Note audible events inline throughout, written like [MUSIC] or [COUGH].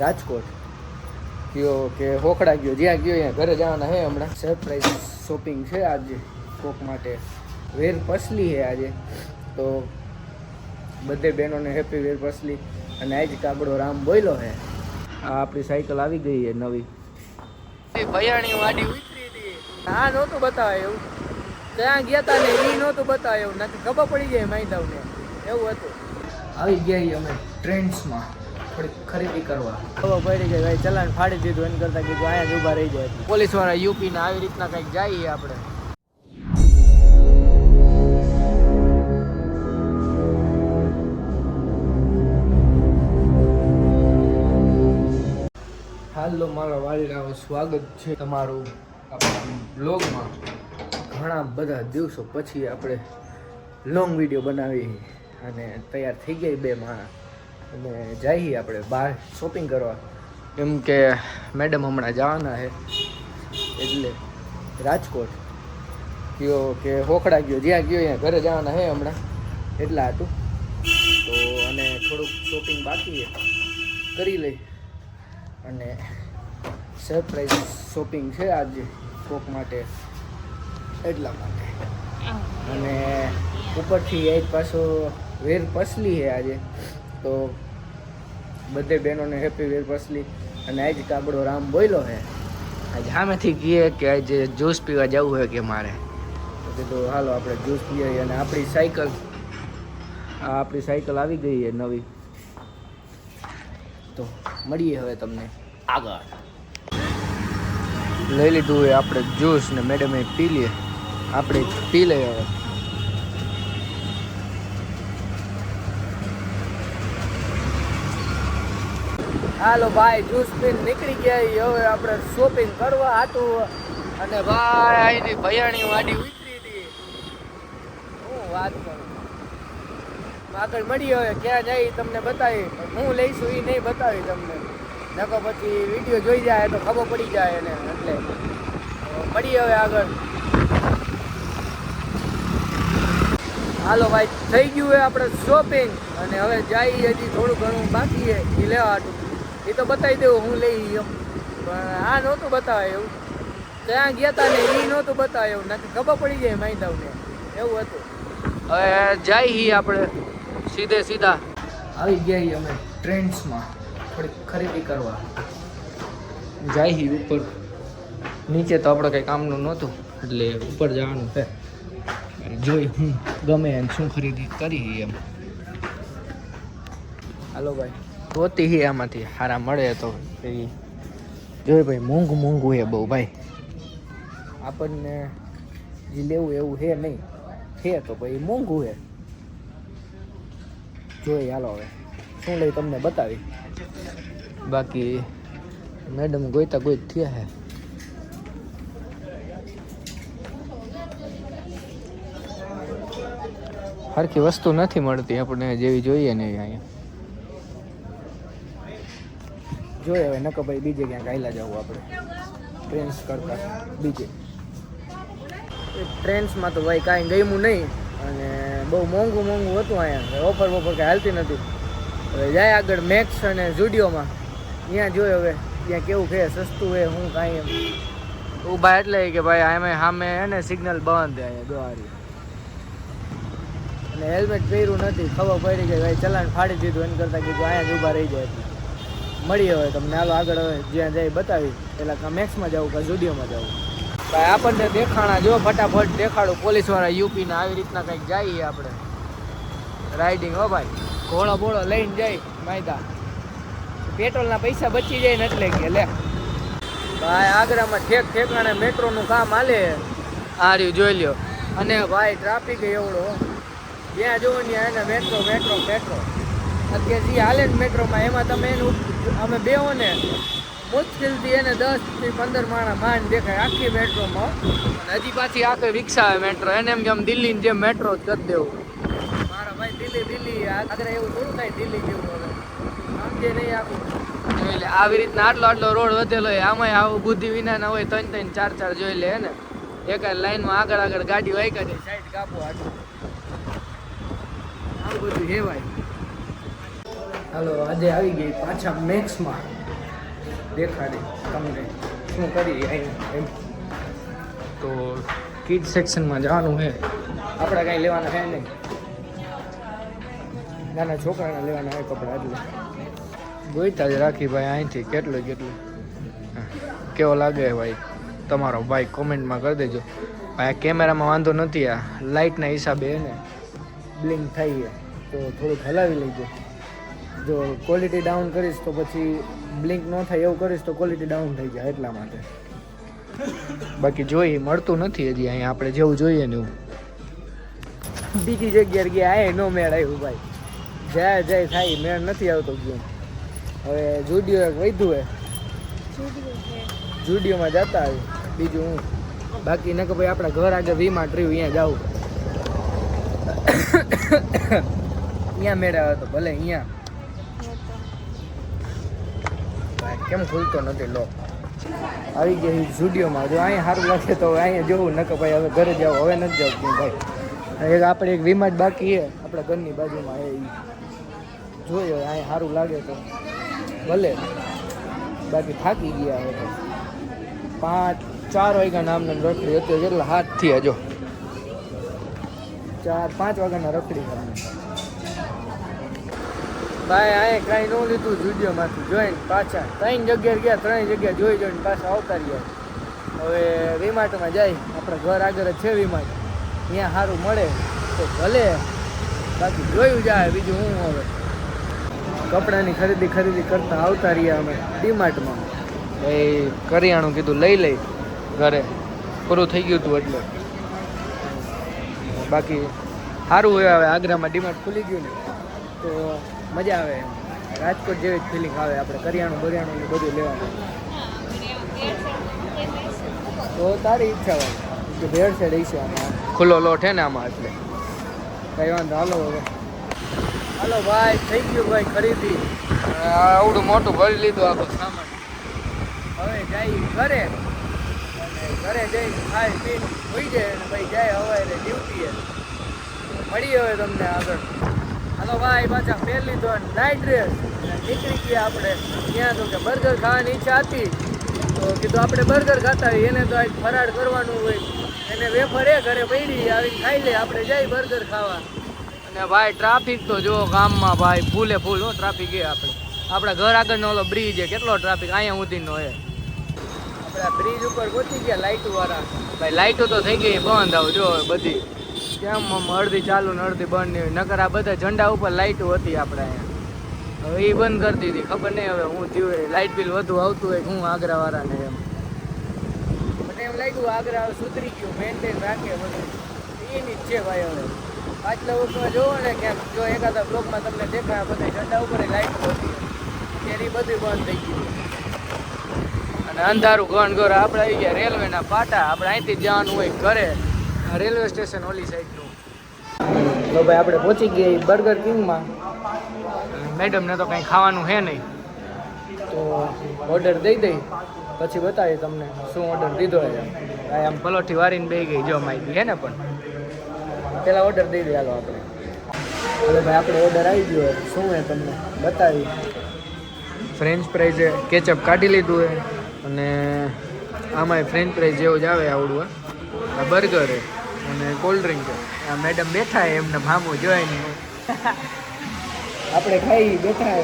રાજકોટ. ગયો કે હોખડા ગયો જ્યાં ગયો ત્યાં ઘરે જવાના હે હમણાં. સરપ્રાઈઝ શોપિંગ છે આજે કોક માટે. વેર પસલી છે આજે. તો બધે બહેનોને હેપી વેર પસલી. અને આજ કાગડો રામ બોલ્યો હે. આ આપણી સાયકલ આવી ગઈ છે નવી. ભયાણી વાડી ઉતરી હતી. ના નહોતું બતાવે એવું ત્યાં ગયા તા ને એ નહોતું બતાવે એવું નથી ખબર પડી જાય માહિતાવને એવું હતું. આવી ગયા અમે ટ્રેન્ડ્સમાં. થોડીક ખરીદી કરવા. ખબર પડી ગઈ ભાઈ ચલાન ફાડી દીધું એમ કરતા કીધું અહીંયા જ ઊભા રહી જાય. પોલીસવાળા યુપી ને આવી રીતના કંઈક જઈએ આપણે. હાલો મારા વાલીરાઓ સ્વાગત છે તમારું આપણા બ્લોગમાં. ઘણા બધા દિવસો પછી આપણે લોંગ વીડિયો બનાવી અને તૈયાર થઈ ગઈ બે માણસ. અને જઈએ આપણે બહાર શોપિંગ કરવા. કેમ કે મેડમ હમણાં જવાના છે. એટલે રાજકોટ. ગયો કે હોખડા ગયો, જ્યાં ગયો ત્યાં ઘરે જવાના છે હમણાં. એટલા હતું. તો અને થોડુંક શોપિંગ બાકી છે. કરી લઈ. અને સરપ્રાઈઝ શોપિંગ છે આજે કોક માટે. એટલા માટે. અને ઉપરથી એક પાછો વેર પસલી છે આજે. તો બધે બહેનોને હેપી વેર પસલી અને આજ કાબડો રામ બોલ્યો છે આજે સામેથી કહીએ કે આજે જ્યુસ પીવા જવું હોય કે મારે? તો કીધું હાલો આપણે જ્યુસ પીએ અને આપણી સાયકલ. આ આપણી સાયકલ આવી ગઈ છે નવી. તો મળીએ હવે તમને આગળ. લઈ લીધું હોય આપણે જ્યુસ ને મેડમે પી લઈએ આપણે પી લઈએ હવે. હાલો ભાઈ જ્યુસ પીને નીકળી ગયા હવે આપણે શોપિંગ કરવા હતું અને ભાઈ અહીંની ભયાણી વાડી ઉતરી હતી. હું વાત કરું? આગળ મળી હવે, ક્યાં જાય તમને બતાવી હું લઈશું એ નહીં બતાવી તમને. નકો પછી વીડિયો જોઈ જાય તો ખબર પડી જાય એને, એટલે. મળી હવે આગળ. હાલો ભાઈ, થઈ ગયું હે આપણે શોપિંગ અને હવે જઈએ હજી થોડું ઘણું બાકી છે. એ લેવા હાટું. એ તો બતાવી દેવું હું લઈ એમ પણ આ નહોતું બતાવે એવું ત્યાં ગયા તા ને એ નહોતું બતાવે એવું નથી ખબર પડી જાય માહિતાવને એવું હતું. હવે હી આપણે સીધે સીધા. આવી ગયા અમે ટ્રેન્ડ્સમાં થોડીક ખરીદી કરવા. જઈએ ઉપર. નીચે તો આપણે કંઈ કામનું નહોતું. એટલે ઉપર જવાનું છે. જોઈ હું ગમે એને શું ખરીદી કરી એમ. હાલો ભાઈ. ગોતી હી આમાંથી. સારા મળે તો એ જોઈ ભાઈ, મોંઘું મોંઘું હે બહુ ભાઈ. આપણને જે લેવું એવું હે નહીં. છે તો ભાઈ, મોંઘું હે જોઈ હાલો હવે. શું લઈ તમને બતાવી? બાકી મેડમ ગોઈતા ગોઈત થયા હે. હરખી વસ્તુ નથી મળતી આપણે જેવી જોઈએ ને એવી અહીંયા. જોઈએ હવે નકો ભાઈ બીજે ક્યાંક આયલા જવું આપણે. ટ્રેન્સ કરતા, બીજે. ટ્રેન્સમાં તો ભાઈ કાંઈ ગમ્યું નહીં, અને બહુ મોંઘું મોંઘું હતું અહીંયા. ઓફર બોફર કાંઈ હાલતી નથી. હવે જાય આગળ મેક્સ અને ઝુડિયોમાં ત્યાં જોયો હવે, ત્યાં કેવું છે, સસ્તું હે હું કાંઈ એમ. ઊભા એટલે કે ભાઈ આમે સામે એને સિગ્નલ બંધ અહીંયા દ્વારી અને હેલ્મેટ પહેર્યું નથી, ખબર પડી કે ભાઈ ચલાન ફાડી દીધું એમ કરતાં કીધું, અહીંયા જ ઊભા રહી જાય. મળીએ હવે તમને હાલો આગળ હવે જ્યાં જાય બતાવી. પેલા કાં મેક્સમાં જવું કાં ઝુડિયોમાં જવું ભાઈ, આપણને દેખાણા જો, ફટાફટ દેખાડું. પોલીસવાળા યુપી ને આવી રીતના કંઈક જઈએ આપણે. રાઇડિંગ હો ભાઈ. ઘોડો બોળો લઈને જાય માયદા. પેટ્રોલના પૈસા બચી જાય ને એટલે કે, લે. ભાઈ, આગ્રામાં ઠેક ઠેકાણે મેટ્રોનું કામ હાલે. આ રહ્યું, જોઈ લ્યો. અને ભાઈ ટ્રાફિક એવડો જ્યાં જોવો ત્યાં એને મેટ્રો મેટ્રો મેટ્રો. અત્યારે જે હાલે ને મેટ્રોમાં, એમાં તમે એનું, અમે બેહો ને મુશ્કેલથી એને દસથી પંદર માણા માંડ દેખાય આખી મેટ્રોમાં. હજી પાછી આગળ રિક્ષા આવે મેટ્રો. એને એમ કે આમ દિલ્હીની જેમ મેટ્રો જ કરી દેવું. મારા ભાઈ દિલ્હી દિલ્હી આગળ એવું થોડું થાય દિલ્હી જેવું હવે. સમજે નહીં આખું. એટલે આવી રીતના આટલો આટલો રોડ વધેલો હોય, આમાંય આવું બુદ્ધિ વિનાના હોય ત્રણ ત્રણ ચાર ચાર જોઈ લે ને? એક લાઈનમાં આગળ આગળ ગાડી વાઈ દે સાઈડ કાપો આટલું આવું બધું હે ભાઈ હાલો આજે આવી ગઈ પાછા મેક્સમાં. દેખાડી તમને શું કરી એમ. તો કિડ સેક્શનમાં જવાનું છે આપણે કાંઈ લેવાના છે નહીં. નાના છોકરાના લેવાના હોય કપડાં એટલે. ગોઈતા જ રાખી ભાઈ અહીંથી કેટલું કેટલું કેવો લાગે ભાઈ? તમારો ભાઈ કોમેન્ટમાં કરી દેજો. ભાઈ આ કેમેરામાં વાંધો નથી આ લાઇટના હિસાબે એને. બ્લિંક થઈ તો થોડુંક હલાવી લેજો. જો ક્વોલિટી ડાઉન કરીશ તો પછી બ્લિંક ન થાય એવું કરીશ તો ક્વોલિટી ડાઉન થઈ જાય એટલા માટે. બાકી જોઈ મળતું નથી હજી અહીંયા, આપણે જેવું જોઈએ ને એવું. બીજી જગ્યાએ ગયા એ નો મેળ આવ્યું ભાઈ. જાય જાય, થાય, મેળ નથી આવતો ગયો. હવે જુડિયો એક વધ્યું હે. જુડિયોમાં જતા આવી બીજું હું. બાકી નકર ભાઈ આપણા ઘર આગળ વીમા ટ્રીવ અહીંયા જાવું [COUGHS] અહીંયા મેળ આવે તો ભલે, અહીંયા ભાઈ, કેમ ખુલતો નથી લોક આવી ગયા સ્ટુડિયોમાં જો અહીંયા સારું લાગે તો અહીંયા જોવું, નકર ભાઈ હવે ઘરે જાવ હવે નથી જાવ ભાઈ. એક આપણે એક વીમા જ બાકી છે, આપણા ઘરની બાજુમાં એ. જોઈએ અહીંયા સારું લાગે તો. ભલે. બાકી થાકી ગયા હવે પાંચ, ચાર વાગ્યા નામના રખડી અત્યારે કેટલા હાથ થયા જો. ચાર, પાંચ વાગ્યાના રખડી તમને ભાઈ આએ કાંઈ ન લીધું વિડીયોમાંથી. જોઈને પાછા ત્રણ જગ્યાએ ગયા ત્રણ જગ્યાએ જોઈ જોઈને પાછા આવતા રહ્યા. હવે વીમાર્ટમાં જાય. આપણા ઘર આગળ છે વીમાર્ટ ત્યાં સારું મળે. તો ભલે. બાકી જોયું જાય, બીજું હું હવે. કપડાની ખરીદી ખરીદી કરતા આવતા રહ્યા અમે ડીમાર્ટમાં. એ કરિયાણું કીધું, લઈ લઈ ઘરે. પૂરું થઈ ગયું હતું એટલે. બાકી સારું હોય હવે, આગ્રામાં ડીમાર્ટ ખુલી ગયું ને. તો મજા આવે એમ. રાજકોટ જેવી જ ફિલિંગ આવે આપણે કરિયાણું બરિયાણું ને બધું લેવાનું. તો તારી ઈચ્છા હોય કે ભેળ છે આમાં. ખુલ્લો લોટ હે ને આમાં એટલે. કઈ વાંધો હાલો હવે. હાલો ભાઈ થઈ ગયું ભાઈ ખરીદી. આવડું મોટું ભરી લીધું આખું સામાન. હવે જાય ઘરે. ઘરે જઈ ખાઈ પીને હોઈ જાય અને ભાઈ જાય હવે ડ્યુટીએ મળી હવે તમને આગળ. હાલો ભાઈ, પાછા પહેર લીધો નાઇટ ડ્રેસ નીકળી ગયા આપણે. ત્યાં તો કે બર્ગર ખાવાની ઈચ્છા હતી. તો કીધું આપણે બર્ગર ખાતા હોય એને તો આજ ફરાળ કરવાનું હોય. એને વેફર એ ઘરે પડી આવીને ખાઈ લે, આપણે જઈ બર્ગર ખાવા. અને ભાઈ ટ્રાફિક તો જો ગામમાં ભાઈ ફૂલે ફૂલ હો ટ્રાફિક એ આપણે. આપણા ઘર આગળનો ઓલો બ્રિજ છે, કેટલો ટ્રાફિક અહીંયા સુધીનો હોય આપણે બ્રિજ ઉપર પહોંચી ગયા લાઇટો વાળા. ભાઈ લાઇટો તો થઈ ગઈ, બંધ આવ જો બધી. કેમ અડધી ચાલુ ને અડધી બંધ નહીં. નકર આ બધા ઝંડા ઉપર લાઇટો હતી આપણે અહીંયા. હવે એ બંધ કરી દીધી. ખબર નહીં હવે હું થયું લાઇટ બિલ વધુ આવતું હોય હું આગ્રા વાળાને એમ. મને એમ લાગ્યું આગ્રા સુધરી ગયું. મેન્ટેન રાખે બધું. એની જ છે ભાઈ હવે. પાછલા વર્ષમાં જોવો ને કે જો એકાદા બ્લોકમાં તમને દેખાય બધા ઝંડા ઉપર લાઇટો હતી. ત્યારે બધી બધું થઈ ગયું. અને અંધારું ઘણ ઘર આપણે આવી ગયા. રેલવેના પાટા. આપણે અહીંથી જવાનું હોય ઘરે. રેલવે સ્ટેશન ઓલી સાઈડનું તો ભાઈ આપણે પહોંચી ગયા બર્ગર કિંગમાં મેડમને તો કંઈ ખાવાનું છે નહીં. તો ઓર્ડર દઈ દઈ પછી બતાવીએ તમને શું ઓર્ડર દીધો છે. આમ પલોઠી વારીને બે ગઈ જો માહિતી હે ને પણ. પેલા ઓર્ડર દઈ દે હાલો આપણે. હવે ભાઈ આપણે ઓર્ડર આવી ગયો. શું હે તમને? બતાવી ફ્રેન્ચ ફ્રાઈઝ છે કેચઅપ કાઢી લીધું છે. અને આમાંય ફ્રેન્ચ ફ્રાઈઝ જેવું જ આવે આવડું હે. બર્ગર છે અને કોલ્ડ ડ્રિંક આ મેડમ બેઠા એમને મામો જોઈ ને. આપણે ખાઈ બેઠા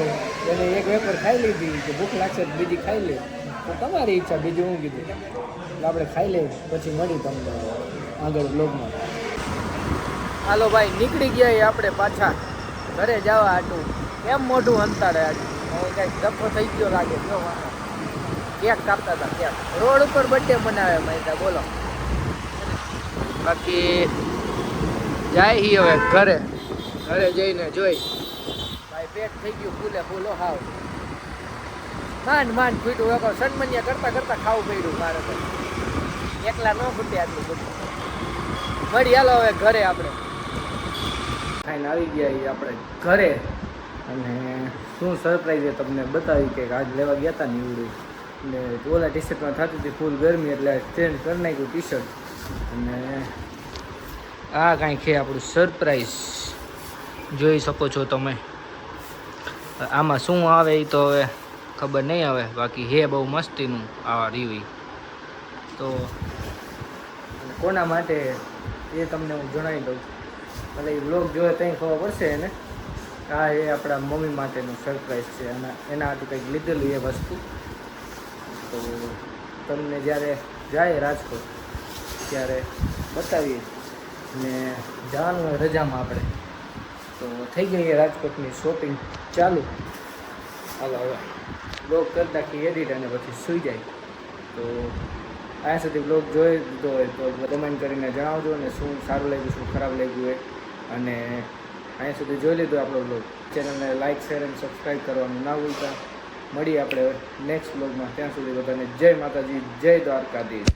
એને એક વેપર ખાઈ લીધી કે ભૂખ લાગશે તો બીજી ખાઈ લે. તો તમારી ઈચ્છા, બીજું હું કીધું? આપણે ખાઈ લઈએ, પછી મળી તમને આગળ બ્લોગમાં હાલો ભાઈ, નીકળી ગયા આપણે પાછા. ઘરે જવા આટું કેમ મોઢું અંતાડે આટલું હવે કંઈક ધપ્પો થઈ ગયો લાગે. જો કેક કાપતા હતા કેક રોડ ઉપર બર્થડે મનાવે મહિતા બોલો. બાકી જાય હી હવે ઘરે. ઘરે જઈને જોઈ. ભાઈ પેટ થઈ ગયું ફૂલે ફૂલો હાવ. માંડ માંડ ફૂટ્યું એક સન્મન્યા કરતા કરતા ખાવું પડ્યું મારે એકલા ન ફૂટે આટલું બધું. મળી હાલો હવે ઘરે આપણે. ખાઈને આવી ગયા આપણે ઘરે. અને શું સરપ્રાઈઝ તમને બતાવી કે આજ લેવા ગયા હતા ને એવડું ઓલા ટી શર્ટમાં થતી હતી ફૂલ ગરમી એટલે ચેન્જ કરી નાખ્યું ટી શર્ટ અને આ કાંઈ છે આપણું સરપ્રાઈઝ જોઈ શકો છો તમે. આમાં શું આવે એ તો હવે ખબર નહીં આવે. બાકી હે બહુ મસ્તીનું આ રીવી તો કોના માટે એ તમને હું જણાવી દઉં. એટલે એ બ્લોગ જોવે ત્યાં ખબર પડશે એને. આ એ આપણા મમ્મી માટેનું સરપ્રાઈઝ છે. અને એના હાથું કંઈક લીધેલું એ વસ્તુ. તો તમને જ્યારે જાય રાજકોટ ત્યારે બતાવીએ. ને જવાનું હોય રજામાં આપણે. તો થઈ ગઈ રાજકોટની શોપિંગ ચાલુ. હવે હવે બ્લોગ કરતા કે એડિટ અને પછી સૂઈ જાય. તો અહીંયા સુધી બ્લોગ જોઈ દીધો હોય તો કમેન્ટ કરીને જણાવજો અને શું સારું લાગ્યું, શું ખરાબ લાગ્યું હોય અને અહીંયા સુધી જોઈ લીધું આપણો બ્લોગ ચેનલને લાઇક શેર અને સબસ્ક્રાઈબ કરવાનું ના ભૂલતા. મળીએ આપણે નેક્સ્ટ બ્લોગમાં ત્યાં સુધી બધાને જય માતાજી, જય દ્વારકાધીશ.